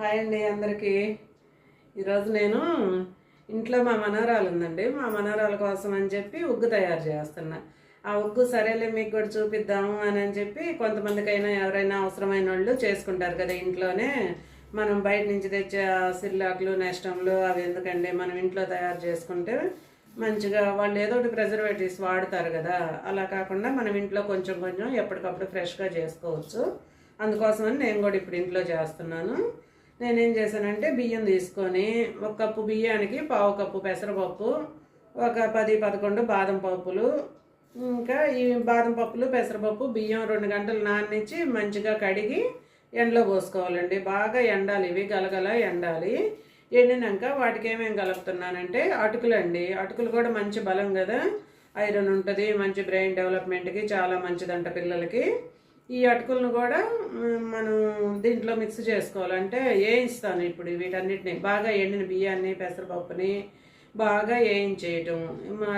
Hi అండి అందరికీ. ఈరోజు నేను ఇంట్లో మా మనవరాలు ఉందండి. మా మనవరాల కోసం అని చెప్పి ఉగ్గు తయారు చేస్తున్నా. ఆ ఉగ్గు సరేలే మీకు కూడా చూపిద్దాము అని అని చెప్పి కొంతమందికైనా ఎవరైనా అవసరమైన వాళ్ళు చేసుకుంటారు కదా ఇంట్లోనే. మనం బయట నుంచి తెచ్చే ఆ సిర్లాకులు నెస్టంలు అవి ఎందుకండి మనం ఇంట్లో తయారు చేసుకుంటే మంచిగా వాళ్ళు ఏదో ఒకటి ప్రిజర్వేటివ్స్ వాడతారు కదా. అలా కాకుండా మనం ఇంట్లో కొంచెం కొంచెం ఎప్పటికప్పుడు ఫ్రెష్గా చేసుకోవచ్చు. అందుకోసమని నేను కూడా ఇప్పుడు ఇంట్లో చేస్తున్నాను. నేనేం చేశానంటే బియ్యం తీసుకొని ఒక కప్పు బియ్యానికి పావు కప్పు పెసరపప్పు ఒక పది పదకొండు బాదం పప్పులు ఇంకా ఈ బాదం పప్పులు పెసరపప్పు బియ్యం రెండు గంటలు నాననిచ్చి మంచిగా కడిగి ఎండలో పోసుకోవాలండి. బాగా ఎండాలి ఇవి గలగల ఎండాలి. ఎండినాక వాటికి ఏమేమి కలుపుతున్నానంటే అటుకులు అండి అటుకులు కూడా మంచి బలం కదా. ఐరన్ ఉంటుంది మంచి బ్రెయిన్ డెవలప్మెంట్కి చాలా మంచిదంట పిల్లలకి. ఈ అటుకులను కూడా మనం దీంట్లో మిక్స్ చేసుకోవాలంటే వేయించుతాను ఇప్పుడు వీటన్నిటిని. బాగా ఎండిన బియ్యాన్ని పెసరపప్పుని బాగా వేయించేయటం.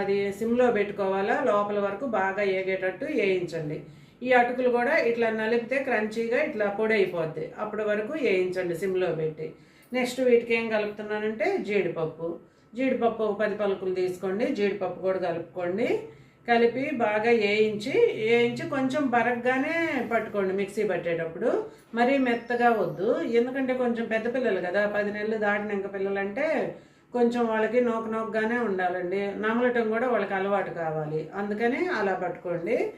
అది సిమ్లో పెట్టుకోవాలా? లోపల వరకు బాగా ఏగేటట్టు వేయించండి. ఈ అటుకులు కూడా ఇట్లా నలిపితే క్రంచీగా ఇట్లా పొడి అయిపోద్ది. అప్పటి వరకు వేయించండి సిమ్లో పెట్టి. నెక్స్ట్ వీటికి ఏం కలుపుతున్నానంటే జీడిపప్పు. జీడిపప్పు ఒక పది పలుకులు తీసుకోండి. జీడిపప్పు కూడా కలుపుకోండి. కలిపి బాగా వేయించి వేయించి కొంచెం బరగ్గానే పట్టుకోండి మిక్సీ పట్టేటప్పుడు. మరీ మెత్తగా వద్దు. ఎందుకంటే కొంచెం పెద్ద పిల్లలు కదా పది నెలలు దాటినాక పిల్లలంటే కొంచెం వాళ్ళకి నోక నోకగానే ఉండాలండి. నమలటం కూడా వాళ్ళకి అలవాటు కావాలి. అందుకని అలా పట్టుకోండి.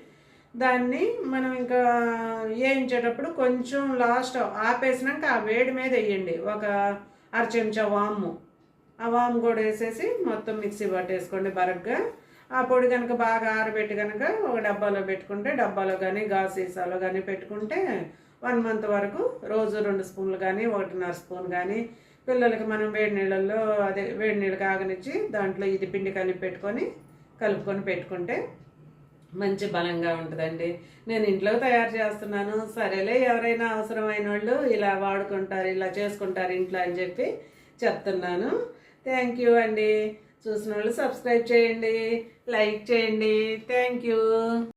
దాన్ని మనం ఇంకా వేయించేటప్పుడు కొంచెం లాస్ట్ ఆపేసినాక ఆ వేడి మీద వేయండి. ఒక అర చెంచా వాము. ఆ వాము కూడా వేసేసి మొత్తం మిక్సీ పట్టేసుకోండి బరగ్గా. ఆ పొడి కనుక బాగా ఆరబెట్టి కనుక ఒక డబ్బాలో పెట్టుకుంటే డబ్బాలో కానీ గాజు సీసాలో కానీ పెట్టుకుంటే వన్ మంత్ వరకు రోజు రెండు స్పూన్లు కానీ ఒకటిన్నర స్పూన్ కానీ పిల్లలకి మనం వేడి నీళ్ళల్లో అదే వేడి నీళ్ళు కాగనిచ్చి దాంట్లో ఇది పిండి కలిపి పెట్టుకొని కలుపుకొని పెట్టుకుంటే మంచి బలంగా ఉంటుందండి. నేను ఇంట్లో తయారు చేస్తున్నాను. సరేలే ఎవరైనా అవసరమైన వాళ్ళు ఇలా వాడుకుంటారు ఇలా చేసుకుంటారు ఇంట్లో అని చెప్పి చెప్తున్నాను. థ్యాంక్ యూ అండి. చూసిన వాళ్ళు సబ్స్క్రైబ్ చేయండి లైక్ చేయండి. Thank you